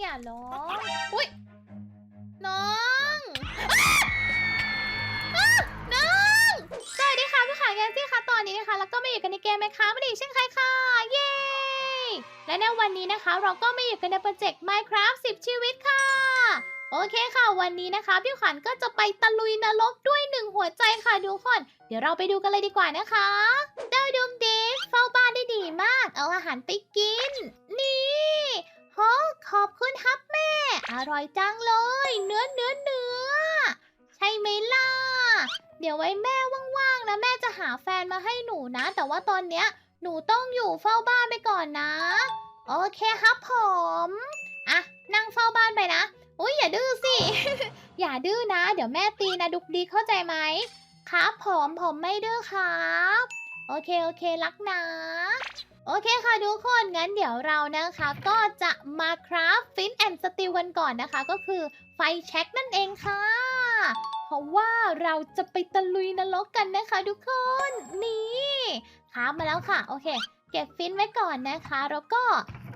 อย่าร้องอุ้ยน้องอ้าน้องสวัสดีค่ะพี่ขายแกนซี่ค่ะตอนนี้นะคะ แล้วก็มาอยู่กันในเกมไหมคะไม่ได้อีกเช่นเคยค่ะ เย้ และในวันนี้นะคะ เราก็มาอยู่กันในโปรเจกต์ Minecraft 10 ชีวิตค่ะ โอเคค่ะ วันนี้นะคะ พี่ขวัญก็จะไปตะลุยนรกด้วยหนึ่งหัวใจค่ะทุกคน เดี๋ยวเราไปดูกันเลยดีกว่านะคะเจ้าดุมดิกเฝ้าบ้านได้ดีมาก เอาอาหารไปกิน นี่ โหขอบคุณครับแม่ อร่อยจังเลย เนื้อเนื้อเนื้อ ใช่ไหมล่ะ เดี๋ยวไว้แม่ว่างๆนะแม่จะหาแฟนมาให้หนูนะ แต่ว่าตอนเนี้ยหนูต้องอยู่เฝ้าบ้านไปก่อนนะ โอเคครับผมอะนั่งเฝ้าบ้านไปนะ อุ้ยอย่าดื้อสิ อย่าดื้อนะ เดี๋ยวแม่ตีนะดุกดีเข้าใจไหมครับผมผมไม่ดื้อครับ โอเคโอเครักนะ โอเคค่ะทุกคน งั้นเดี๋ยวเรานะคะก็จะมาคราฟฟินแอนด์สติลกันก่อนนะคะ ก็คือไฟแช็กนั่นเองค่ะ เพราะว่าเราจะไปตะลุยนรกกันนะคะทุกคน นี่คราฟมาแล้วค่ะ โอเค เก็บฟินไว้ก่อนนะคะ แล้วก็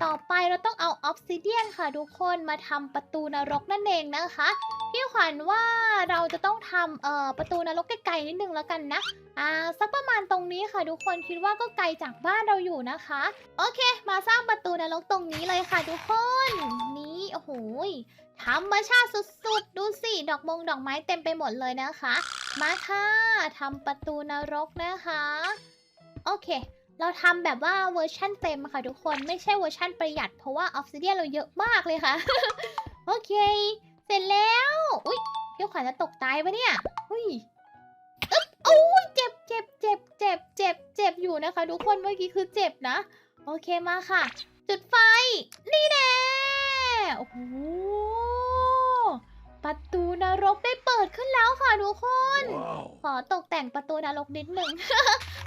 ต่อไปเราต้องเอาออฟซิเดียนค่ะทุกคนมาทำประตูนรกนั่นเองนะคะ พี่ขวัญว่าเราจะต้องทำเอ่อประตูนรกไกลๆนิดนึงแล้วกันนะอ่าสักประมาณตรงนี้ค่ะทุกคนคิดว่าก็ไกลจากบ้านเราอยู่นะคะ โอเค มาสร้างประตูนรกตรงนี้เลยค่ะทุกคนนี่โอ้โหธรรมชาติสุดๆ ดูสิ ดอกมงดอกไม้เต็มไปหมดเลยนะคะ มาค่ะทำประตูนรกนะคะ โอเค เราทำแบบว่าเวอร์ชั่นเต็มค่ะทุกคนไม่ใช่เวอร์ชั่นประหยัดเพราะว่าออฟซิเดียเราเยอะมากเลยค่ะ โอเค เสร็จแล้วอุ้ยพี่ขวัญจะตกตายปะเนี่ยอุ้ยอึ๊บโอ้ยเจ็บเจ็บเจ็บเจ็บเจ็บเจ็บอยู่นะคะ ทุกคนเมื่อกี้คือเจ็บนะ โอเคมาค่ะ จุดไฟนี่แน่โอ้โห ประตูนรกได้เปิดขึ้นแล้วค่ะทุกคน Wow. ขอตกแต่งประตูนรกนิดหนึ่ง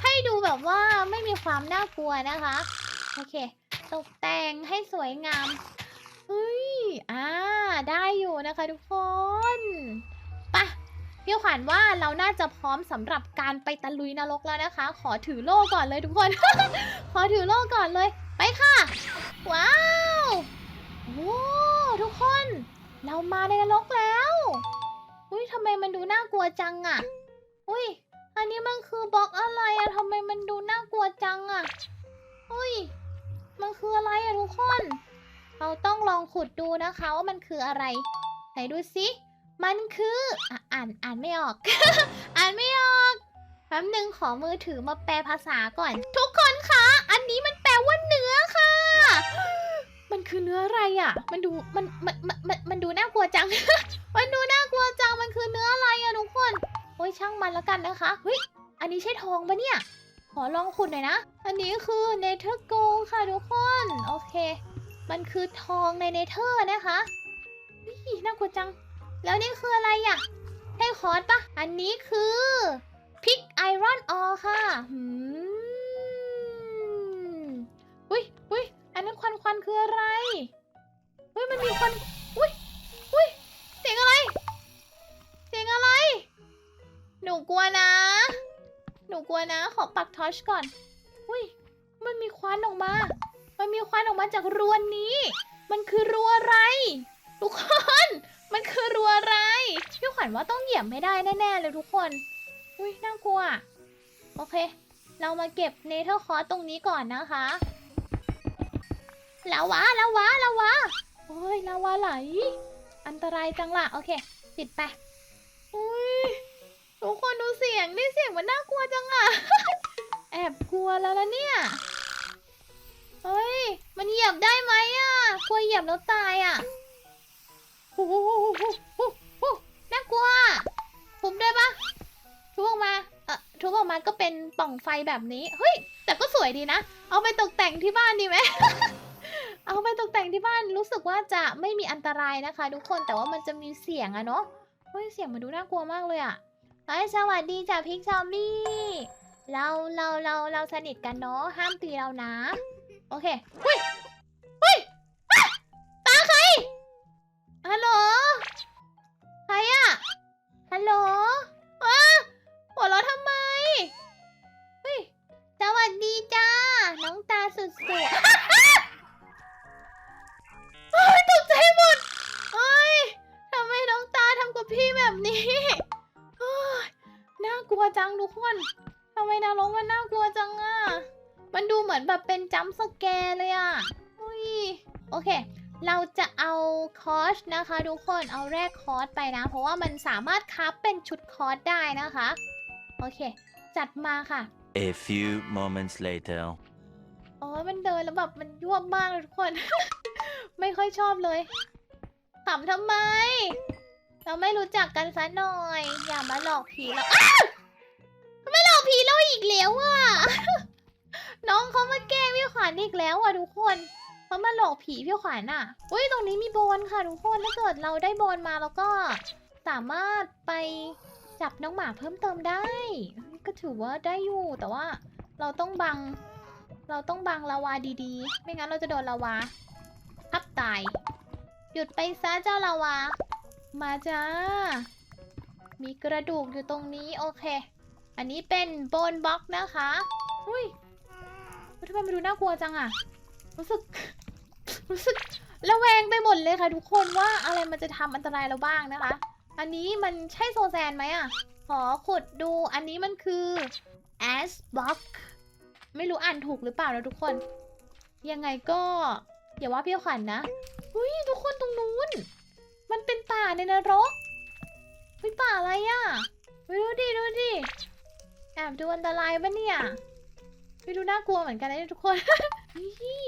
ให้ดูแบบว่าไม่มีความน่ากลัวนะคะ โอเค ตกแต่งให้สวยงามเฮ้ย อ่า ได้อยู่นะคะทุกคนไปะพี่ขวัญว่าเราน่าจะพร้อมสำหรับการไปตะลุยนรกแล้วนะคะ ขอถือโล่ก่อนเลยทุกคน ขอถือโล่ก่อนเลย ไปค่ะ ว้าว โอ้ทุกคน เรามาในนรกแล้วอุ้ยทำไมมันดูน่ากลัวจังอะอุ้ย อันนี้มันคือบล็อกอะไรอะทำไมมันดูน่ากลัวจังอะอุ้ย มันคืออะไรอะทุกคน เราต้องลองขุดดูนะคะว่ามันคืออะไร ไหนดูสิมันคืออะอ่านอ่านไม่ออก อ่านไม่ออกแป๊บหนึ่งขอมือถือมาแปลภาษาก่อน ทุกคนคะ อันนี้มันแปลว่าเนื้อค่ะ มันคือเนื้ออะไรอะ มันดูมันมันมัน มันดูน่ากลัวจังมันดูน่ากลัวจัง มันคือเนื้ออะไรอะทุกคน โอ้ยช่างมันแล้วกันนะคะเฮ้ยอันนี้ใช่ทองปะเนี่ย ขอลองขุดหน่อยนะ อันนี้คือเนเธอร์โกค่ะทุกคน โอเค มันคือทองในเนเธอร์นะคะนี่น่ากลัวจัง แล้วนี่คืออะไรอะให้คอร์สปะอันนี้คือพิกไอรอนออค่ะหืมอุ้ยอุ้ยอันนั้นควันควันคืออะไรเฮ้ยมันมีควัน กลัวนะ ขอปักทอชก่อน อุ้ย มันมีควันออกมา มันมีควันออกมาจากรวนนี้ มันคือรัวอะไร ทุกคน มันคือรัวอะไร พี่ขวัญว่าต้องเหยียบไม่ได้แน่ๆเลยทุกคน อุ้ยน่ากลัว โอเค เรามาเก็บเนเธอร์คอร์สตรงนี้ก่อนนะคะลาวาลาวาลาวาโอ้ยลาวาไหล อันตรายจังล่ะ โอเค ปิดไปอุ้ยทุกคน ยงนี่เสียงมันน่ากลัวจังอะ แอบกลัวแล้วนะเนี่ย เฮ้ย มันเหยียบได้ไหมอะกลัวเหยียบแล้วตายอะโอ้โหน่ากลัวทุบได้ปะทุบออกมา เอ่อทุบออกมาก็เป็นปล่องไฟแบบนี้ เฮ้ย แต่ก็สวยดีนะ เอาไปตกแต่งที่บ้านดีไหมเอาไปตกแต่งที่บ้านรู้สึกว่าจะไม่มีอันตรายนะคะ ทุกคนแต่ว่ามันจะมีเสียงอะเนาะเฮ้ยเสียงมันดูน่ากลัวมากเลยอะ เอ้ยสวัสดีจ้ะพิกซอมมี่เราเราเราเราสนิทกันเนาะห้ามตีเรานะ โอเคเฮ้ยเฮ้ยตาใครฮัลโหลใครอะฮัลโหลอ้าหัวเราทำไมเฮ้ยสวัสดีจ้าน้องตาสุดสวยตกใจหมดเฮ้ยทำไมน้องตาทำกับพี่แบบนี้ ใจจังทุกคนทำไมนรกมันน่ากลัวจังอะมันดูเหมือนแบบเป็นจัมป์สแกร์เลยอะอุ้ยโอเค เราจะเอาคอร์สนะคะทุกคนเอาแรกคอร์สไปนะ เพราะว่ามันสามารถคับเป็นชุดคอร์สได้นะคะ โอเค จัดมาค่ะ A few moments later. โอ้ยมันเดินแล้วแบบมันยวบมากเลยทุกคน ไม่ค่อยชอบเลยขำทำไม เราไม่รู้จักกันซะหน่อย อย่ามาหลอกผีเราอ้าวทำไมหลอกผีเราอีกแล้วอะน้องเขามาแกล้งพี่ขวัญอีกแล้วอะทุกคนเขามาหลอกผีพี่ขวัญอะอุ้ยตรงนี้มีโบนค่ะทุกคน ถ้าเกิดเราได้โบนมาแล้วก็สามารถไปจับน้องหมาเพิ่มเติมได้ ก็ถือว่าได้อยู่ แต่ว่าเราต้องบัง เราต้องบังลาวาดีๆ ไม่งั้นเราจะโดนลาวาทับตาย หยุดไปซะเจ้าลาวา มาจ้า มีกระดูกอยู่ตรงนี้โอเค อันนี้เป็นโบนบ็อกนะคะ อุ้ยทำไมมันดูน่ากลัวจังอะรู้สึก รู้สึกระแวงไปหมดเลยค่ะทุกคนว่าอะไรมันจะทำอันตรายเราบ้างนะคะ อันนี้มันใช่โซแซนไหมอะขอขุดดู อันนี้มันคือ a s b o x ไม่รู้อ่านถูกหรือเปล่านะทุกคน ยังไงก็ อย่าว่าพี่ขวัญนะอุ้ยทุกคนตรงนู้น มันเป็นป่าในนรกเฮ้ยป่าอะไรอะ่ะไปดูดิดูดิ แอบดูอันตรายปะเนี่ยไปดูน่ากลัวเหมือนกันนะเนี่ยทุกคนนี่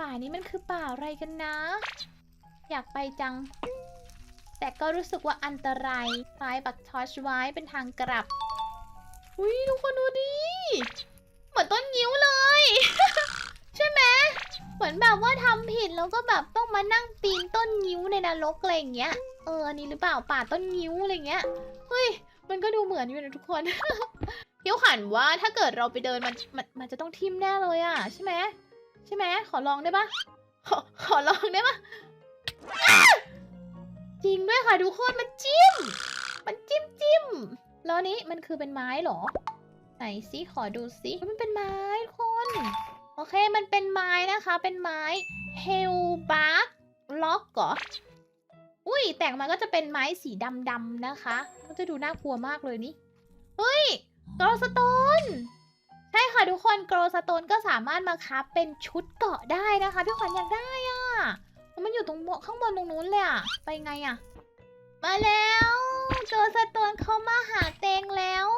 ป่านี้มันคือป่าอะไรกันนะ อยากไปจัง แต่ก็รู้สึกว่าอันตรายไายปักทอชไว้เป็นทางกลับ อุ้ยทุกคนดูดิ เหมือนต้นงิ้วเลย ใช่ไหม เหมือนแบบว่าทำผิดแล้วก็แบบต้องมานั่งปีนต้นงิ้วในนรกอะไรอย่างเงี้ย เอออันนี้หรือเปล่าป่าต้นงิ้วอะไรเงี้ย เฮ้ย มันก็ดูเหมือนอยู่นะทุกคนเดี๋ยวขันว่าถ้าเกิดเราไปเดินมันมันมันจะต้องทิ่มแน่เลยอะใช่ไหมใช่ไหมขอลองได้ปะขอขอลองได้ปะจริงด้วยค่ะทุกคนมันจิ้ม มันจิ้มจิ้มแล้วนี้มันคือเป็นไม้เหรอ ไหนซิขอดูซิมันเป็นไม้ทุกคน โอเคมันเป็นไม้นะคะ เป็นไม้เฮลบาร์กล็อกเหรออุ้ยแต่งมาก็จะเป็นไม้สีดำๆนะคะมันจะดูน่ากลัวมากเลยนี่ เฮ้ยโกลสโตน ใช่ค่ะทุกคนโกลสโตนก็สามารถมาคับเป็นชุดเกาะได้นะคะพี่ขวัญอยากได้อะ่ะ มันอยู่ตรงบนข้างบนตรงนู้นเลยอะไปไงอะมาแล้วโกลสโตนเขามาหาเตงแล้ว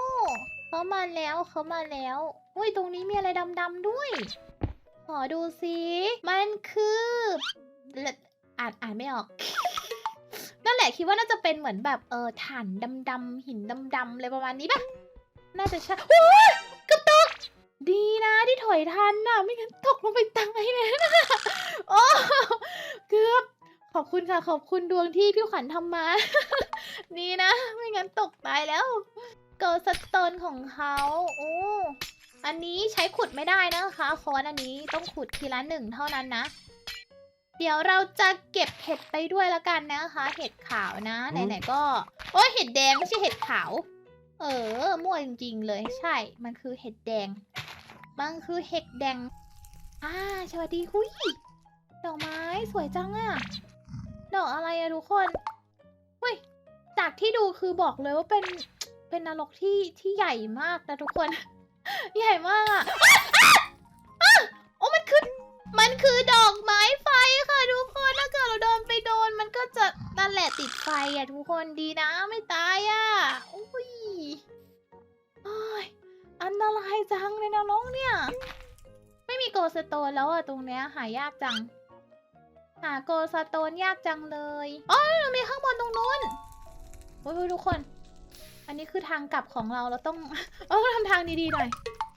เขามาแล้วเขามาแล้ว อุ้ยตรงนี้มีอะไรดำๆด้วย ขอดูสิมันคืออ่านอ่านไม่ออก นั่นแหละคิดว่าน่าจะเป็นเหมือนแบบเออถ่านดำๆหินดำๆอะไรประมาณนี้ปะน่าจะใช่โอ้ยกระตกดีนะที่ถอยทันน่ะ ไม่งั้นตกลงไปตายเลยนะโอ้เกือบขอบคุณค่ะ ขอบคุณดวงที่พี่ขวัญทำมา ดีนะ ไม่งั้นตกตายแล้ว เกิร์สโตนของเขาโอ้ อันนี้ใช้ขุดไม่ได้นะคะคอนอันนี้ต้องขุดทีละหนึ่งเท่านั้นนะ เดี๋ยวเราจะเก็บเห็ดไปด้วยละกันนะคะ เห็ดขาวนะไหนๆก็ โอ้ยเห็ดแดงไม่ใช่เห็ดขาว เออมั่วจริงๆเลยใช่ มันคือเห็ดแดง มันคือเห็ดแดงอ่าสวัสดีคุยดอกไม้สวยจังอะดอกอะไรอะทุกคนเฮ้ยจากที่ดูคือบอกเลยว่าเป็นเป็นนรกที่ที่ใหญ่มากนะทุกคน ใหญ่มากอะอะอะโอ้มันคือ มันคือดอกไม้ไฟค่ะทุกคน ถ้าเกิดเราโดนไปโดนมันก็จะนั่นแหละติดไฟอะทุกคนดีนะไม่ตายอะอุ้ยโอ้ยอันตรายจังในนรกเนี่ย ไม่มีโกลสโตนแล้วอะตรงเนี้ยหายากจัง หาโกลสโตนยากจังเลยอ๋อเรามีข้างบนตรงนู้นโอ้ยทุกคน อันนี้คือทางกลับของเราเราต้อง เออทำทางดีๆหน่อย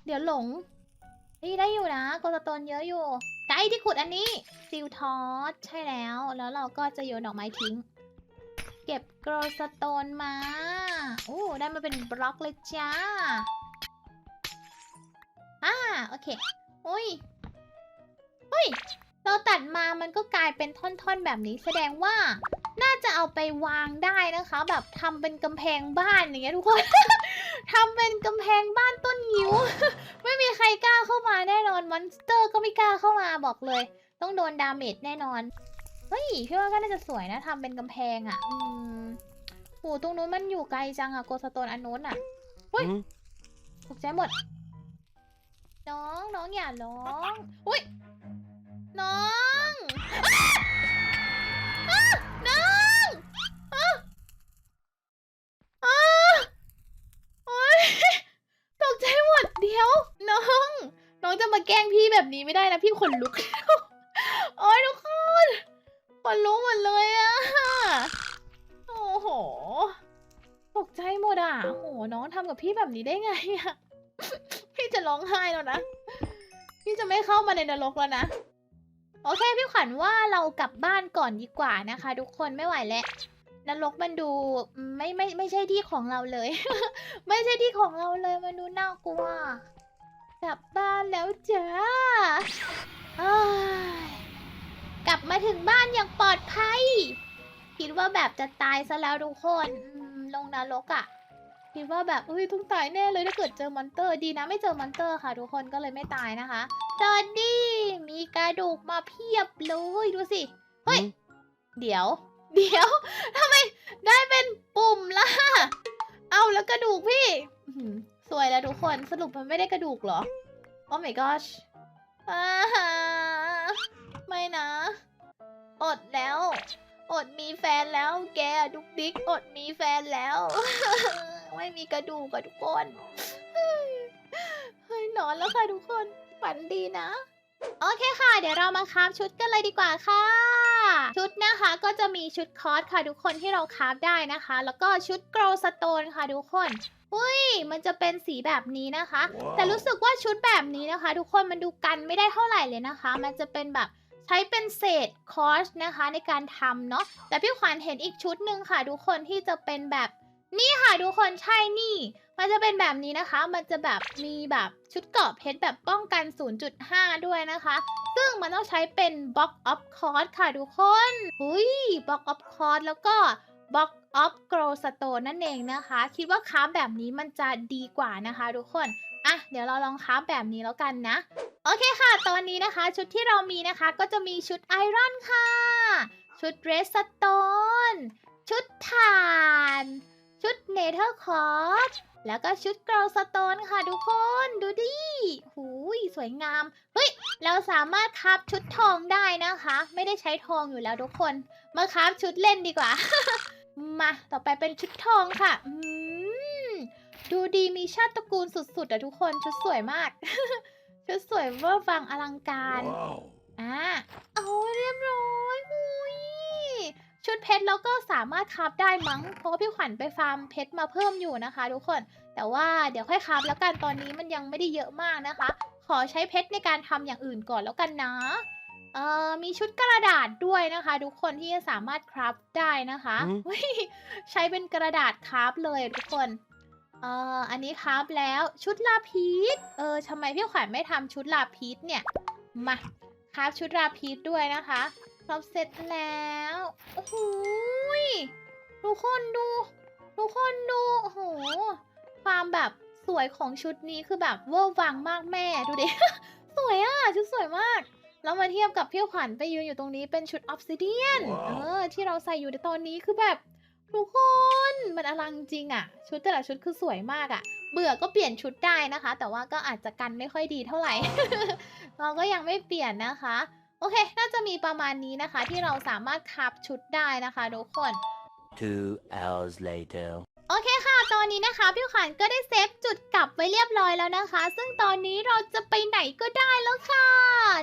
เดี๋ยวหลง นี่ได้อยู่นะโกลสโตนเยอะอยู่ได์ที่ขุดอันนี้ซิลทอสใช่แล้ว แล้วเราก็จะโยนดอกไม้ทิ้ง เก็บโกลสโตนมาโอ้ได้มาเป็นบล็อกเลยจ้าอ่าโอเคอุ้ยอุ้ยเราตัดมามันก็กลายเป็นท่อนๆแบบนี้แสดงว่า น่าจะเอาไปวางได้นะคะ แบบทำเป็นกำแพงบ้านอย่างเงี้ยทุกคน ทำเป็นกำแพงบ้านต้นงิ้ว ไม่มีใครกล้าเข้ามาแน่นอนมอนสเตอร์ก็ไม่กล้าเข้ามาบอกเลย ต้องโดนดาเมจแน่นอนเฮ้ยพี่ว่าก็น่าจะสวยนะทำเป็นกำแพงอะ่ะอืมโหตรงนู้นมันอยู่ไกลจังอะโกสโตนอันนู้นอะ่ะอุ๊ย Hmm? ตกใจหมด น้องน้องอย่าร้อง อุ้ยน้อง จะมาแกล้งพี่แบบนี้ไม่ได้นะพี่ขนลุก โอ๊ยทุกคนขนลุกหมดเลยอะโอ้โห ตกใจหมดอะโอ้โหน้องทำกับพี่แบบนี้ได้ไงอะพี่จะร้องไห้แล้วนะ พี่จะไม่เข้ามาในนรกแล้วนะ โอเคพี่ขวัญว่าเรากลับบ้านก่อนดีกว่านะคะ ทุกคนไม่ไหวแล้วนรกมันดูไม่ไม่ไม่ใช่ที่ของเราเลย ไม่ใช่ที่ของเราเลยมันดูน่ากลัว กลับบ้านแล้วจ้าอ้ายกลับมาถึงบ้านอย่างปลอดภัย คิดว่าแบบจะตายซะแล้วทุกคนอืมลงนรกอะ่ะ คิดว่าแบบเฮ้ยต้องตายแน่เลยถ้าเกิดเจอมอนเตอร์ดีนะไม่เจอมอนเตอร์ค่ะ ทุกคนก็เลยไม่ตายนะคะจอดดี้มีกระดูกมาเพียบเลยดูสิ เฮ้ย Hmm? เดี๋ยว เดี๋ยวทำไมได้เป็นปุ่มล่ะ เอาแล้วกระดูกพี่อื้อหือ สวยแล้วทุกคนสรุปมันไม่ได้กระดูกเหรอ โอ้ my gosh อ่าฮะไม่นะ อดแล้ว อดมีแฟนแล้ว แกดุกดิกอดมีแฟนแล้ว ไม่มีกระดูกอะทุกคนเฮ้ยนอนแล้วค่ะทุกคนฝันดีนะ โอเคค่ะ เดี๋ยวเรามาคราฟชุดกันเลยดีกว่าค่ะ ชุดนะคะก็จะมีชุดคอสค่ะทุกคนที่เราคราฟได้นะคะ แล้วก็ชุดโกลสโตนค่ะทุกคนอุ้ย มันจะเป็นสีแบบนี้นะคะแต่รู้สึกว่าชุดแบบนี้นะคะ ทุกคนมันดูกันไม่ได้เท่าไหร่เลยนะคะ มันจะเป็นแบบใช้เป็นเศษคอสนะคะในการทำเนาะ แต่พี่ขวัญเห็นอีกชุดหนึ่งค่ะ ทุกคนที่จะเป็นแบบนี่ค่ะทุกคนใช่นี่ มันจะเป็นแบบนี้นะคะ มันจะแบบมีแบบชุดเกราะเพชรแบบป้องกัน 0.5 ด้วยนะคะ ซึ่งมันต้องใช้เป็น Box of c o r d ค่ะทุกคนอุ้ย Box of c o r d แล้วก็ Box of Grow Stone นั่นเองนะคะ คิดว่าคราแบบนี้มันจะดีกว่านะคะทุกคน อะ เดี๋ยวเราลองคราแบบนี้แล้วกันนะ โอเคค่ะ ตอนนี้นะคะ ชุดที่เรามีนะคะ ก็จะมีชุดไอรอนค่ะ ชุดเรสโตนชุดถ่าน ชุดเนเธอร์คอร์ แล้วก็ชุดกราวสโตนค่ะทุกคนดูดิหูยสวยงาม เฮ้ย เราสามารถคราฟชุดทองได้นะคะ ไม่ได้ใช้ทองอยู่แล้วทุกคน มาคราฟชุดเล่นดีกว่า มาต่อไปเป็นชุดทองค่ะอืมดูดีมีชาติตระกูลสุดๆอะทุกคนชุดสวยมาก ชุดสวยเวอร์ฟังอลังการ Wow. อ่าเอาเรียบร้อยหุย ชุดเพชรแล้วก็สามารถคราฟได้มั้ง เพราะว่าพี่ขวัญไปฟาร์มเพชรมาเพิ่มอยู่นะคะ ทุกคน แต่ว่าเดี๋ยวค่อยคราฟแล้วกันตอนนี้มันยังไม่ได้เยอะมากนะคะ ขอใช้เพชรในการทำอย่างอื่นก่อนแล้วกันนะ เอ่อ มีชุดกระดาษด้วยนะคะ ทุกคนที่จะสามารถคราฟได้นะคะอืมเฮ้ยใช้เป็นกระดาษคราฟเลยทุกคน เอ่อ อันนี้คราฟแล้วชุดลาพีสเออทำไมพี่ขวัญไม่ทำชุดลาพีสเนี่ย มาคราฟชุดราพีชด้วยนะคะ ครบเสร็จแล้ว โอ้โหยทุกคนดู ทุกคนดู โอ้โห ความแบบสวยของชุดนี้คือแบบเวอร์วังมากแม่ ดูดิ สวยอะ ชุดสวยมาก แล้วมาเทียบกับพี่ขวัญไปยืนอยู่ตรงนี้เป็นชุดออฟซิเดียนว้าวเออ ที่เราใส่อยู่ในตอนนี้คือแบบ ทุกคน มันอลังจริงอะ ชุดแต่ละชุดคือสวยมากอะ เบื่อก็เปลี่ยนชุดได้นะคะ แต่ว่าก็อาจจะกันไม่ค่อยดีเท่าไหร่ เราก็ยังไม่เปลี่ยนนะคะ โอเค น่าจะมีประมาณนี้นะคะ ที่เราสามารถคับชุดได้นะคะทุกคน Two hours later. โอเคค่ะ ตอนนี้นะคะพี่ขวัญก็ได้เซฟจุดกลับไว้เรียบร้อยแล้วนะคะ ซึ่งตอนนี้เราจะไปไหนก็ได้แล้วค่ะ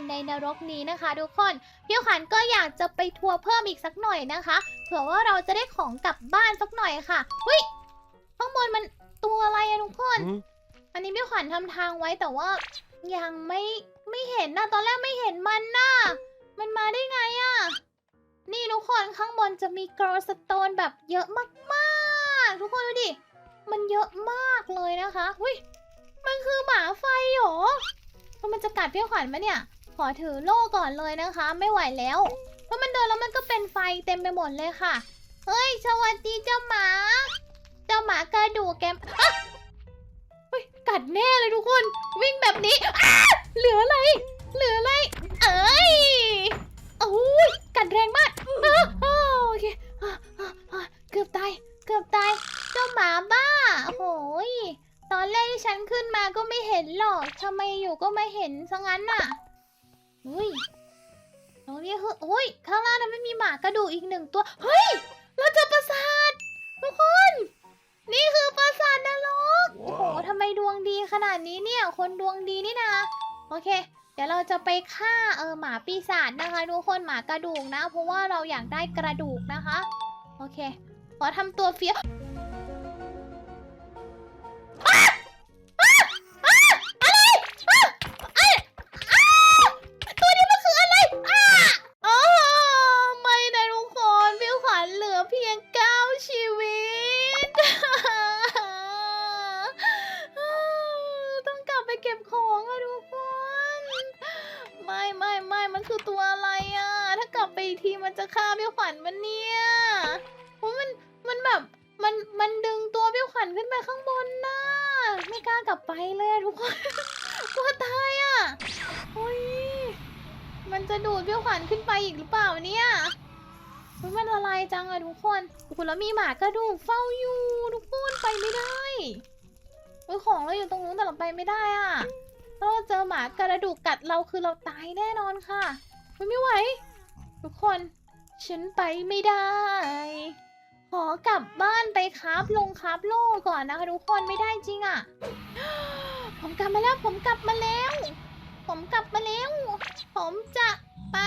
ในนรกนี้นะคะ ทุกคนพี่ขวัญก็อยากจะไปทัวร์เพิ่มอีกสักหน่อยนะคะเผื่อว่าเราจะได้ของกลับบ้านสักหน่อยค่ะหุ้ยข้างบนมันตัวอะไรอะทุกคน Hmm? อันนี้พี่ขวัญทำทางไว้แต่ว่ายังไม่ ไม่เห็นนะตอนแรกไม่เห็นมันนะมันมาได้ไงอะนี่ทุกคนข้างบนจะมีกรอสโตนแบบเยอะมากๆ ทุกคนดูดิ มันเยอะมากเลยนะคะหุยมันคือหมาไฟเหรอแล้วมันจะกัดพี่ขวัญไหมเนี่ย ขอถือโล่ก่อนเลยนะคะ ไม่ไหวแล้วเพราะมันเดินแล้วมันก็เป็นไฟเต็มไปหมดเลยค่ะ เฮ้ย สวัสดีเจ้าหมา เจ้าหมากระดูกแกมอะ กัดแน่เลยทุกคน วิ่งแบบนี้อ้าเหลืออะไร เหลืออะไร เอ้ยโอ้ยกัดแรงมากโอเคเกือบตาย เกือบตาย เจ้าหมาบ้าโอ้โหยนหรอกทำไมอยู่ก็ไม่เห็นซะงั้นน่ะอุ้ยตรงนี้คืออุ้ย ข้างล่างนั้นไม่มีหมากระดูกอีกหนึ่งตัว เฮ้ย เราเจอปราสาททุกคน นี่คือปราสาทนรกโอ้โหทำไมดวงดีขนาดนี้เนี่ย คนดวงดีนี่นะ โอเค เดี๋ยวเราจะไปฆ่าเออหมาปีศาจนะคะทุกคนหมากระดูกนะ เพราะว่าเราอยากได้กระดูกนะคะ โอเค ขอทำตัวเฟี้ยว ฆ่าพี่ขวัญมันเนี่ยโอ้ยมันมันแบบมันมันดึงตัวพี่ขวัญขึ้นไปข้างบนน่ะไม่กล้ากลับไปเลยอะทุกคนกลัวตายอะโอ้ยมันจะดูดพี่ขวัญขึ้นไปอีกหรือเปล่าเนี่ยมันละลายจังอะทุกคนโอ้โหแล้วมีหมากระดูกเฝ้าอยู่ทุกคนไปไม่ได้โอ้ยของเราอยู่ตรงนู้นแต่เราไปไม่ได้อะถ้าเราเจอหมากระดูกกัดเราคือเราตายแน่นอนค่ะไม่ไหว ทุกคน ฉันไปไม่ได้ ขอกลับบ้านไปครับลงครับโลกก่อนนะคะทุกคนไม่ได้จริงอะ่ะ ผมกลับมาแล้วผมกลับมาแล้ว ผมกลับมาแล้ว ผมจะไป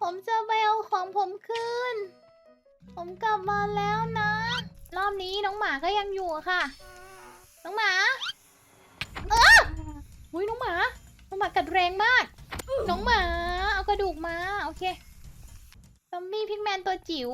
ผมจะไปเอาของผมคืน ผมกลับมาแล้วนะ รอบนี้น้องหมาก็ยังอยู่ค่ะ น้องหมา เอออุ้ยน้องหมา น้องหมากัดแรงมาก น้องหมา เอากระดูกมา โอเค ซอมบี้พิกแมนตัวจิ๋ว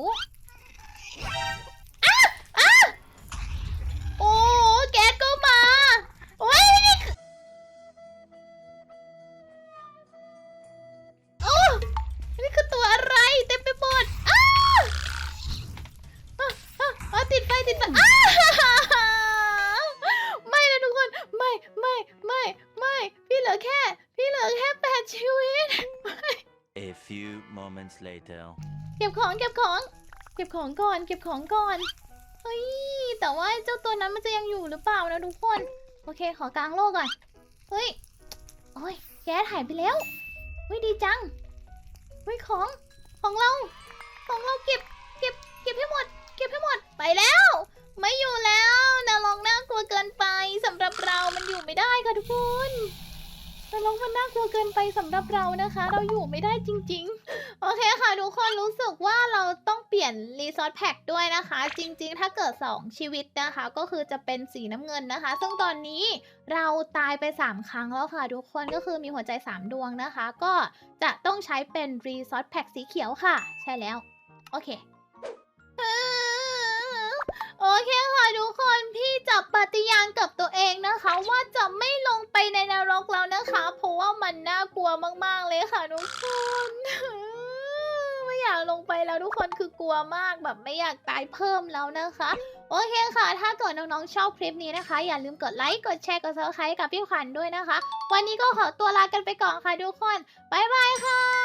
เก็บของก่อน เก็บของก่อน เฮ้ย แต่ว่าเจ้าตัวนั้นมันจะยังอยู่หรือเปล่านะทุกคน โอเค ขอกลางโลกก่อน เฮ้ย โอ้ย แก๊สหายไปแล้วเฮ้ยดีจังเฮ้ยของ ของเรา ของเราเก็บ เก็บ เก็บให้หมด เก็บให้หมด ไปแล้ว ไม่อยู่แล้วนรกน่ากลัวเกินไปสำหรับเรา มันอยู่ไม่ได้ค่ะทุกคน นรกมันน่ากลัวเกินไปสำหรับเรานะคะ เราอยู่ไม่ได้จริง ๆ โอเคค่ะทุกคนรู้สึกว่าเราต้องเปลี่ยนรีซอสแพ็กด้วยนะคะ จริง ๆ ถ้าเกิด 2 ชีวิตนะคะ ก็คือจะเป็นสีน้ำเงินนะคะ ซึ่งตอนนี้เราตายไป 3 ครั้งแล้วค่ะ ทุกคนก็คือมีหัวใจ 3 ดวงนะคะ ก็จะต้องใช้เป็นรีซอสแพ็กสีเขียวค่ะ ใช่แล้ว โอเค เคค่ะทุกคนพี่จะปฏิญาณกับตัวเองนะคะ ว่าจะไม่ลงไปในนรกแล้วนะคะ เพราะว่ามันน่ากลัวมาก ๆ เลยค่ะทุกคนไม่อยากลงไปแล้วทุกคนคือกลัวมากแบบไม่อยากตายเพิ่มแล้วนะคะ โอเคค่ะ ถ้าเกิดน้องๆชอบคลิปนี้นะคะ อย่าลืมกดไลค์กดแชร์กดซับสไครต์กับพี่ขวัญด้วยนะคะ วันนี้ก็ขอตัวลากันไปก่อนค่ะทุกคนบ๊ายบายค่ะ